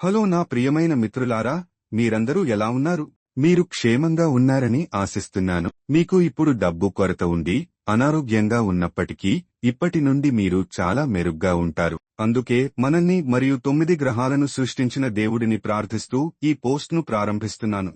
Hello నా ప్రియమైన మిత్రులారా మీరందరూ ఎలా ఉన్నారు? మీరు క్షేమంగా ఉన్నారని ఆశిస్తున్నాను. మీకు ఇప్పుడు డబ్బు కొరత ఉండి అనారోగ్యంగా ఉన్నప్పటికీ ఇప్పటి నుండి మీరు చాలా మెరుగ్గా ఉంటారు. అందుకే మనల్ని మరియు తొమ్మిది గ్రహాలను సృష్టించిన దేవుడిని ప్రార్థిస్తూ ఈ పోస్ట్ను ప్రారంభిస్తున్నాను.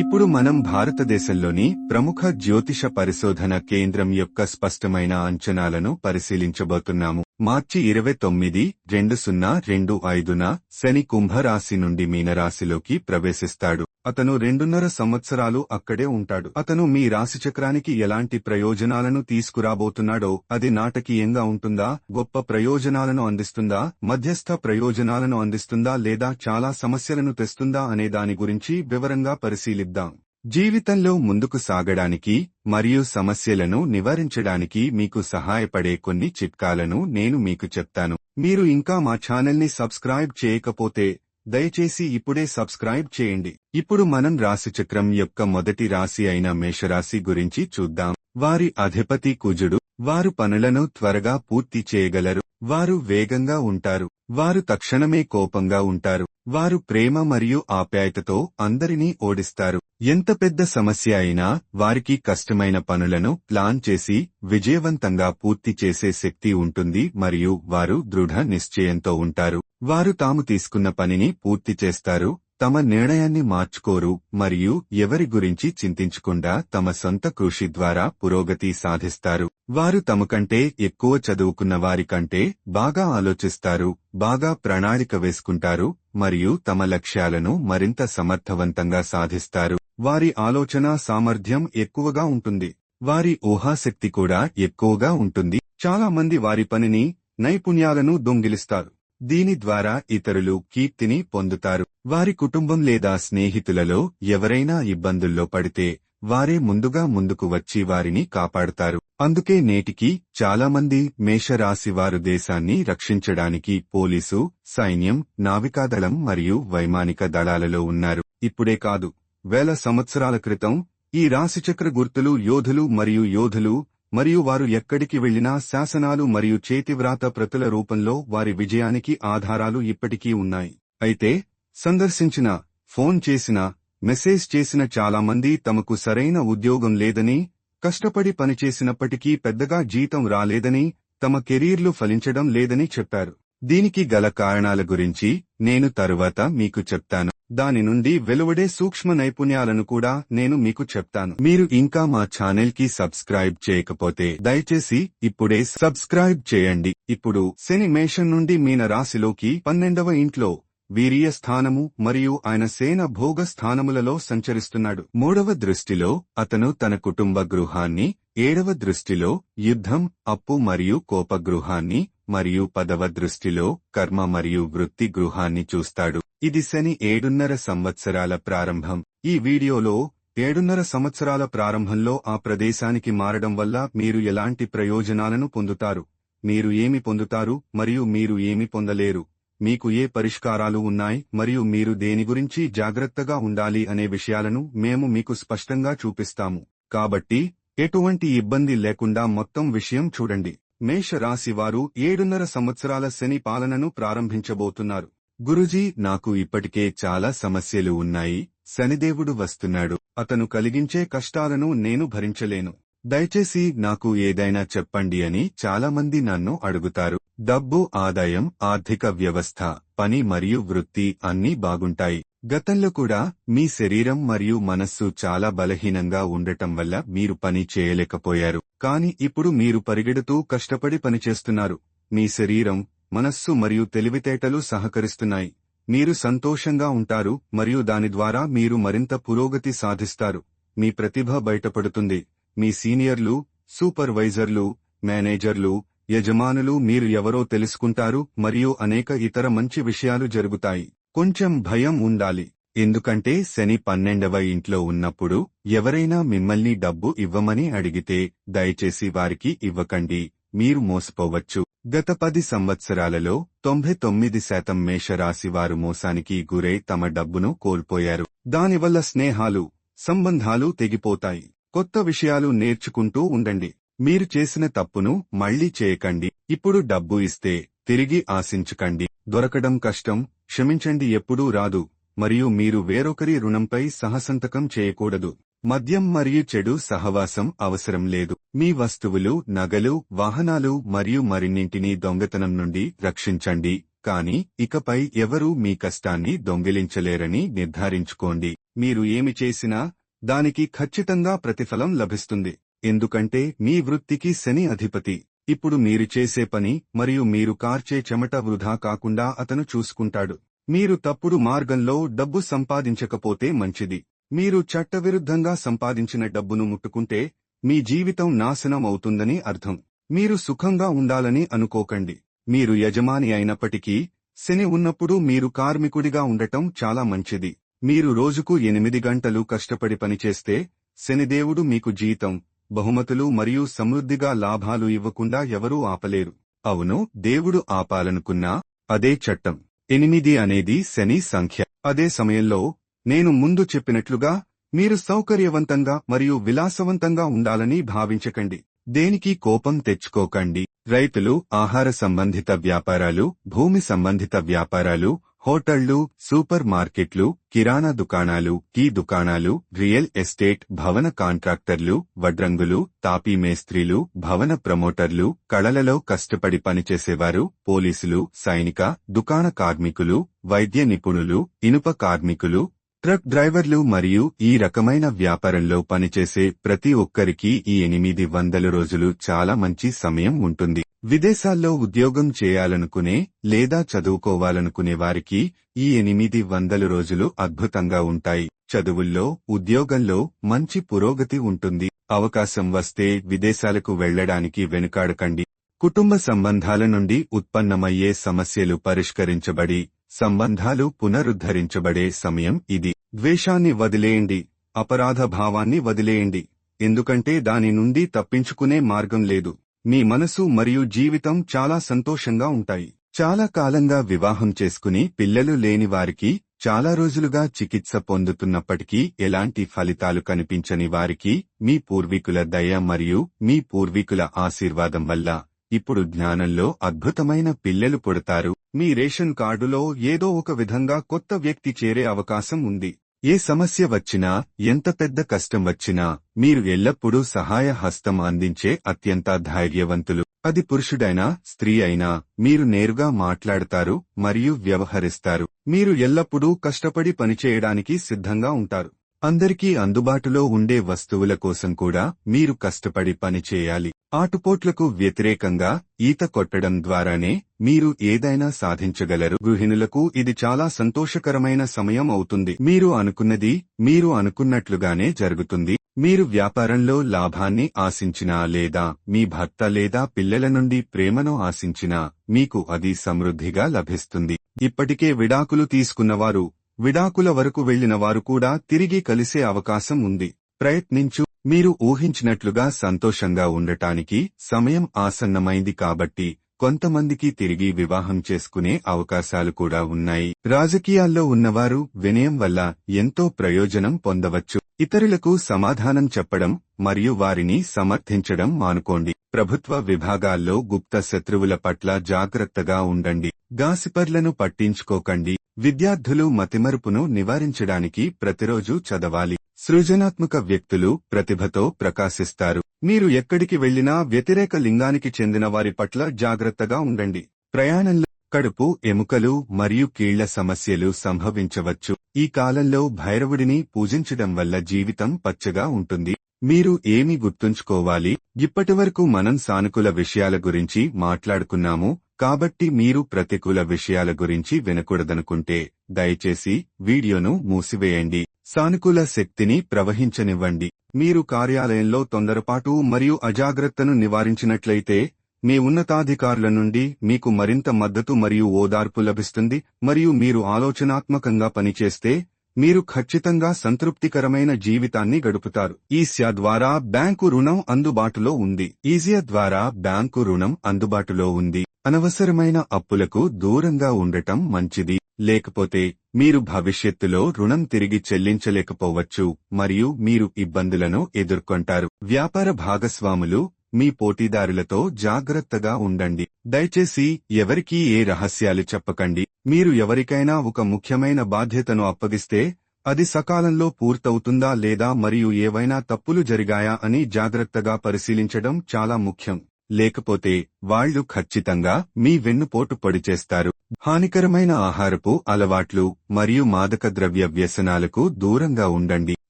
ఇప్పుడు మనం భారతదేశంలోని ప్రముఖ జ్యోతిష పరిశోధన కేంద్రం యొక్క స్పష్టమైన అంచనాలను పరిశీలించబోతున్నాము. మార్చి ఇరవై తొమ్మిది రెండు సున్నా రెండు ఐదున శని కుంభరాశి నుండి మీనరాశిలోకి ప్రవేశిస్తాడు. అతను రెండున్నర సంవత్సరాలు అక్కడే ఉంటాడు. అతను మీ రాశిచక్రానికి ఎలాంటి ప్రయోజనాలను తీసుకురాబోతున్నాడో అది నాటకీయంగా ఉంటుందా గొప్ప ప్రయోజనాలను అందిస్తుందా మధ్యస్థ ప్రయోజనాలను అందిస్తుందా లేదా చాలా సమస్యలను తెస్తుందా అనే దాని గురించి వివరంగా పరిశీలిద్దాం. జీవితంలో ముందుకు సాగడానికి మరియు సమస్యలను నివారించడానికి మీకు సహాయపడే కొన్ని చిట్కాలను నేను మీకు చెప్తాను. మీరు ఇంకా మా ఛానల్ని సబ్స్క్రైబ్ చేయకపోతే దయచేసి ఇప్పుడే సబ్స్క్రైబ్ చేయండి. ఇప్పుడు మనం రాశిచక్రం యొక్క మొదటి రాశి అయిన మేషరాశి గురించి చూద్దాం. వారి అధిపతి కుజుడు వారు పనులను త్వరగా పూర్తి చేయగలరు వారు వేగంగా ఉంటారు వారు తక్షణమే కోపంగా ఉంటారు వారు ప్రేమ మరియు ఆప్యాయతతో అందరినీ ఓడిస్తారు. ఎంత పెద్ద సమస్య అయినా వారికి కష్టమైన పనులను ప్లాన్ చేసి విజయవంతంగా పూర్తి చేసే శక్తి ఉంటుంది మరియు వారు దృఢ నిశ్చయంతో ఉంటారు. వారు తాము తీసుకున్న పనిని పూర్తి చేస్తారు తమ నిర్ణయాన్ని మార్చుకోరు మరియు ఎవరి గురించి చింతించకుండా తమ సొంత కృషి ద్వారా పురోగతి సాధిస్తారు. వారు తమ కంటే ఎక్కువ చదువుకున్న వారి కంటే బాగా ఆలోచిస్తారు బాగా ప్రణాళిక వేసుకుంటారు మరియు తమ లక్ష్యాలను మరింత సమర్థవంతంగా సాధిస్తారు. వారి ఆలోచన సామర్థ్యం ఎక్కువగా ఉంటుంది వారి ఊహాశక్తి కూడా ఎక్కువగా ఉంటుంది. చాలా మంది వారి పనిని నైపుణ్యాలను దొంగిలిస్తారు దీని ద్వారా ఇతరులు కీర్తిని పొందుతారు. వారి కుటుంబం లేదా స్నేహితులలో ఎవరైనా ఇబ్బందుల్లో పడితే వారే ముందుగా ముందుకు వచ్చి వారిని కాపాడుతారు. అందుకే నేటికి చాలామంది మేషరాశివారు దేశాన్ని రక్షించడానికి పోలీసు సైన్యం నావికాదళం మరియు వైమానిక దళాలలో ఉన్నారు. ఇప్పుడే కాదు వేల సంవత్సరాల క్రితం ఈ రాశిచక్ర గుర్తులు యోధులు మరియు యోధులు మరియు వారు ఎక్కడికి వెళ్ళినా శాసనాలు మరియు చేతివ్రాత ప్రతుల రూపంలో వారి విజయానికి ఆధారాలు ఇప్పటికీ ఉన్నాయి. అయితే సందర్శించిన ఫోన్ చేసిన మెసేజ్ చేసిన చాలామంది తమకు సరైన ఉద్యోగం లేదని కష్టపడి పనిచేసినప్పటికీ పెద్దగా జీతం రాలేదని తమ కెరీర్లు ఫలించడం లేదని చెప్పారు. దీనికి గల కారణాల గురించి నేను తరువాత మీకు చెప్తాను. దాని నుండి వెలువడే సూక్ష్మ నైపుణ్యాలను కూడా నేను మీకు చెప్తాను. మీరు ఇంకా మా ఛానల్కి సబ్స్క్రైబ్ చేయకపోతే దయచేసి ఇప్పుడే సబ్స్క్రైబ్ చేయండి. ఇప్పుడు శని నుండి మీన రాశిలోకి పన్నెండవ ఇంట్లో వీరియ స్థానము మరియు ఆయన సేన భోగ స్థానములలో సంచరిస్తున్నాడు. మూడవ దృష్టిలో అతను తన కుటుంబ గృహాన్ని ఏడవ దృష్టిలో యుద్ధం అప్పు మరియు కోపగృహాన్ని మరియు పదవ దృష్టిలో కర్మ మరియు వృత్తి గృహాన్ని చూస్తాడు. ఇది శని ఏడున్నర సంవత్సరాల ప్రారంభం. ఈ వీడియోలో ఏడున్నర సంవత్సరాల ప్రారంభంలో ఆ ప్రదేశానికి మారడం వల్ల మీరు ఎలాంటి ప్రయోజనాలను పొందుతారు? మీరు ఏమి పొందుతారు మరియు మీరు ఏమి పొందలేరు? మీకు ఏ పరిష్కారాలు ఉన్నాయి మరియు మీరు దేని గురించి జాగ్రత్తగా ఉండాలి అనే విషయాలను మేము మీకు స్పష్టంగా చూపిస్తాము. కాబట్టి ఎటువంటి ఇబ్బంది లేకుండా మొత్తం విషయం చూడండి. మేష రాశి వారు ఏడున్నర సంవత్సరాల శని పాలనను ప్రారంభించబోతున్నారు. గురుజీ నాకు ఇప్పటికే చాలా సమస్యలు ఉన్నాయి. శనిదేవుడు వస్తున్నాడు. అతను కలిగించే కష్టాలను నేను భరించలేను. దయచేసి నాకు ఏదైనా చెప్పండి అని చాలామంది నన్ను అడుగుతారు. డబ్బు ఆదాయం ఆర్థిక వ్యవస్థ పని మరియు వృత్తి అన్నీ బాగుంటాయి. గతంలో కూడా మీ శరీరం మరియు మనస్సు చాలా బలహీనంగా ఉండటం వల్ల మీరు పని చేయలేకపోయారు. కాని ఇప్పుడు మీరు పరిగెడుతూ కష్టపడి పనిచేస్తున్నారు. మీ శరీరం మనస్సు మరియు తెలివితేటలు సహకరిస్తున్నాయి. మీరు సంతోషంగా ఉంటారు మరియు దాని ద్వారా మీరు మరింత పురోగతి సాధిస్తారు. మీ ప్రతిభ బయటపడుతుంది. మీ సీనియర్లు సూపర్వైజర్లు మేనేజర్లు యజమానులు మీరు ఎవరో తెలుసుకుంటారు మరియు అనేక ఇతర మంచి విషయాలు జరుగుతాయి. కొంచెం భయం ఉండాలి. ఎందుకంటే శని పన్నెండవ ఇంట్లో ఉన్నప్పుడు ఎవరైనా మిమ్మల్ని డబ్బు ఇవ్వమని అడిగితే దయచేసి వారికి ఇవ్వకండి మీరు మోసపోవచ్చు. గత పది సంవత్సరాలలో తొంభై తొమ్మిది శాతం మేషరాశి వారు మోసానికి గురై తమ డబ్బును కోల్పోయారు. దానివల్ల స్నేహాలు సంబంధాలు తెగిపోతాయి. కొత్త విషయాలు నేర్చుకుంటూ ఉండండి. మీరు చేసిన తప్పును మళ్ళీ చేయకండి. ఇప్పుడు డబ్బు ఇస్తే తిరిగి ఆశించకండి. దొరకడం కష్టం క్షమించండి ఎప్పుడూ రాదు. మరియు మీరు వేరొకరి రుణంపై సహసంతకం చేయకూడదు. మద్యం మరియు చెడు సహవాసం అవసరం లేదు. మీ వస్తువులు నగలు వాహనాలు మరియు మరిన్నింటినీ దొంగతనం నుండి రక్షించండి. కాని ఇకపై ఎవరూ మీ కష్టాన్ని దొంగిలించలేరని నిర్ధారించుకోండి. మీరు ఏమి చేసినా దానికి ఖచ్చితంగా ప్రతిఫలం లభిస్తుంది. ఎందుకంటే మీ వృత్తికి శని అధిపతి. ఇప్పుడు మీరు చేసే పని మరియు మీరు కార్చే చెమట వృధా కాకుండా అతను చూసుకుంటాడు. మీరు తప్పుడు మార్గంలో డబ్బు సంపాదించకపోతే మంచిది. మీరు చట్టవిరుద్ధంగా సంపాదించిన డబ్బును ముట్టుకుంటే మీ జీవితం నాశనం అవుతుందని అర్థం. మీరు సుఖంగా ఉండాలని అనుకోకండి. మీరు యజమాని అయినప్పటికీ శని ఉన్నప్పుడు మీరు కార్మికుడిగా ఉండటం చాలా మంచిది. మీరు రోజుకు ఎనిమిది గంటలు కష్టపడి పనిచేస్తే శనిదేవుడు మీకు జీతం బహుమతులు మరియు సమృద్ధిగా లాభాలు ఇవ్వకుండా ఎవరూ ఆపలేరు. అవును దేవుడు ఆపాలనుకున్నా అదే చట్టం. ఎనిమిది అనేది శని సంఖ్య. అదే సమయంలో నేను ముందు చెప్పినట్లుగా మీరు సౌకర్యవంతంగా మరియు విలాసవంతంగా ఉండాలని భావించకండి. దేనికి కోపం తెచ్చుకోకండి. రైతులు ఆహార సంబంధిత వ్యాపారాలు భూమి సంబంధిత వ్యాపారాలు హోటళ్ళు సూపర్ మార్కెట్లు కిరాణా దుకాణాలు టీ దుకాణాలు రియల్ ఎస్టేట్ భవన కాంట్రాక్టర్లు వడ్రంగులు తాపీ మేస్త్రీలు భవన ప్రమోటర్లు కళలలో కష్టపడి పనిచేసేవారు పోలీసులు సైనిక దుకాణ కార్మికులు వైద్య నిపుణులు ఇనుప కార్మికులు ట్రక్ డ్రైవర్లు మరియు ఈ రకమైన వ్యాపారంలో పనిచేసే ప్రతి ఒక్కరికి ఈ ఎనిమిది వందల రోజులు చాలా మంచి సమయం ఉంటుంది. విదేశాల్లో ఉద్యోగం చేయాలనుకునే లేదా చదువుకోవాలనుకునే వారికి ఈ ఎనిమిది వందల రోజులు అద్భుతంగా ఉంటాయి. చదువుల్లో ఉద్యోగంలో మంచి పురోగతి ఉంటుంది. అవకాశం వస్తే విదేశాలకు వెళ్ళడానికి వెనుకాడకండి. కుటుంబ సంబంధాల నుండి ఉత్పన్నమయ్యే సమస్యలు పరిష్కరించబడి సంబంధాలు పునరుద్ధరించబడే సమయం ఇది. ద్వేషాన్ని వదిలేయండి. అపరాధ భావాన్ని వదిలేయండి. ఎందుకంటే దాని నుండి తప్పించుకునే మార్గం లేదు. మీ మనసు మరియు జీవితం చాలా సంతోషంగా ఉంటాయి. చాలా కాలంగా వివాహం చేసుకుని పిల్లలు లేని వారికి చాలా రోజులుగా చికిత్స పొందుతున్నప్పటికీ ఎలాంటి ఫలితాలు కనిపించని వారికి మీ పూర్వీకుల దయ మరియు మీ పూర్వీకుల ఆశీర్వాదం వల్ల ఇప్పుడు జ్ఞానంలో అద్భుతమైన పిల్లలు పుడతారు. మీ రేషన్ కార్డులో ఏదో ఒక విధంగా కొత్త వ్యక్తి చేరే అవకాశం ఉంది. ఏ సమస్య వచ్చినా ఎంత పెద్ద కష్టం వచ్చినా మీరు ఎల్లప్పుడూ సహాయ హస్తం అందించే అత్యంత ధైర్యవంతులు. అది పురుషుడైనా స్త్రీ అయినా మీరు నేరుగా మాట్లాడతారు మరియు వ్యవహరిస్తారు. మీరు ఎల్లప్పుడూ కష్టపడి పనిచేయడానికి సిద్ధంగా ఉంటారు. అందరికీ అందుబాటులో ఉండే వస్తువుల కోసం కూడా మీరు కష్టపడి పనిచేయాలి. ఆటుపోట్లకు వ్యతిరేకంగా ఈత కొట్టడం ద్వారానే మీరు ఏదైనా సాధించగలరు. గృహిణులకు ఇది చాలా సంతోషకరమైన సమయం అవుతుంది. మీరు అనుకున్నది మీరు అనుకున్నట్లుగానే జరుగుతుంది. మీరు వ్యాపారంలో లాభాన్ని ఆశించినా లేదా మీ భర్త లేదా పిల్లల నుండి ప్రేమను ఆశించినా మీకు అది సమృద్ధిగా లభిస్తుంది. ఇప్పటికే విడాకులు తీసుకున్నవారు విడాకుల వరకు వెళ్ళిన వారు కూడా తిరిగి కలిసే అవకాశం ఉంది. ప్రయత్నించు. మీరు ఊహించినట్లుగా సంతోషంగా ఉండటానికి సమయం ఆసన్నమైంది కాబట్టి కొంతమందికి తిరిగి వివాహం చేసుకునే అవకాశాలు కూడా ఉన్నాయి. రాజకీయాల్లో ఉన్నవారు వినయం వల్ల ఎంతో ప్రయోజనం పొందవచ్చు. ఇతరులకు సమాధానం చెప్పడం మరియు వారిని సమర్థించడం మానుకోండి. ప్రభుత్వ విభాగాల్లో గుప్త శత్రువుల పట్ల జాగ్రత్తగా ఉండండి. గాసిపర్లను పట్టించుకోకండి. విద్యార్థులు మతిమరుపును నివారించడానికి ప్రతిరోజు చదవాలి. సృజనాత్మక వ్యక్తులు ప్రతిభతో ప్రకాశిస్తారు. మీరు ఎక్కడికి వెళ్ళినా వ్యతిరేక లింగానికి చెందిన వారి పట్ల జాగ్రత్తగా ఉండండి. ప్రయాణంలో కడుపు ఎముకలు మరియు కీళ్ళ సమస్యలు సంభవించవచ్చు. ఈ కాలంలో భైరవుడిని పూజించడం వల్ల జీవితం పచ్చగా ఉంటుంది. మీరు ఏమి గుర్తుంచుకోవాలి? ఇప్పటివరకు మనం సానుకూల విషయాల గురించి మాట్లాడుకున్నాము. కాబట్టి మీరు ప్రతికూల విషయాల గురించి వినకూడదనుకుంటే దయచేసి వీడియోను మూసివేయండి. సానుకూల శక్తిని ప్రవహించనివ్వండి. మీరు కార్యాలయంలో తొందరపాటు మరియు అజాగ్రత్తను నివారించినట్లయితే మీ ఉన్నతాధికారుల నుండి మీకు మరింత మద్దతు మరియు ఓదార్పు లభిస్తుంది మరియు మీరు ఆలోచనాత్మకంగా పనిచేస్తే మీరు ఖచ్చితంగా సంతృప్తికరమైన జీవితాన్ని గడుపుతారు. ఈస్యా ద్వారా బ్యాంకు రుణం అందుబాటులో ఉంది. ఈజియా ద్వారా బ్యాంకు రుణం అందుబాటులో ఉంది. అనవసరమైన అప్పులకు దూరంగా ఉండటం మంచిది. లేకపోతే మీరు భవిష్యత్తులో రుణం తిరిగి చెల్లించలేకపోవచ్చు మరియు మీరు ఇబ్బందులను ఎదుర్కొంటారు. వ్యాపార భాగస్వాములు మీ పోటీదారులతో జాగ్రత్తగా ఉండండి. దయచేసి ఎవరికీ ఏ రహస్యాలు చెప్పకండి. మీరు ఎవరికైనా ఒక ముఖ్యమైన బాధ్యతను అప్పగిస్తే అది సకాలంలో పూర్తవుతుందా లేదా మరియు ఏవైనా తప్పులు జరిగాయా అని జాగ్రత్తగా పరిశీలించడం చాలా ముఖ్యం. లేకపోతే వాళ్ళు ఖచ్చితంగా మీ వెన్నుపోటు పొడి చేస్తారు. హానికరమైన ఆహారపు అలవాట్లు మరియు మాదక ద్రవ్య వ్యసనాలకు దూరంగా ఉండండి.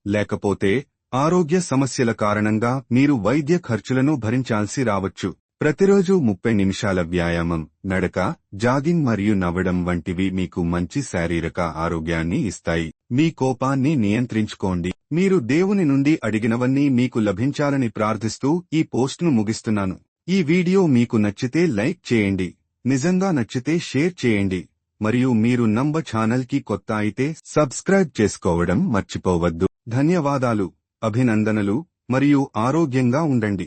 లేకపోతే ఆరోగ్య సమస్యల కారణంగా మీరు వైద్య ఖర్చులను భరించాల్సి రావచ్చు. ప్రతిరోజు ముప్పై నిమిషాల వ్యాయామం నడక జాగింగ్ మరియు నవ్వడం వంటివి మీకు మంచి శారీరక ఆరోగ్యాన్ని ఇస్తాయి. మీ కోపాన్ని నియంత్రించుకోండి. మీరు దేవుని నుండి అడిగినవన్నీ మీకు లభించాలని ప్రార్థిస్తూ ఈ పోస్ట్ను ముగిస్తున్నాను. ఈ వీడియో మీకు నచ్చితే లైక్ చేయండి. నిజంగా నచ్చితే షేర్ చేయండి. మరియు మీరు నంబ ఛానల్కి కొత్త అయితే సబ్స్క్రైబ్ చేసుకోవడం మర్చిపోవద్దు. ధన్యవాదాలు. అభినందనలు మరియు ఆరోగ్యంగా ఉండండి.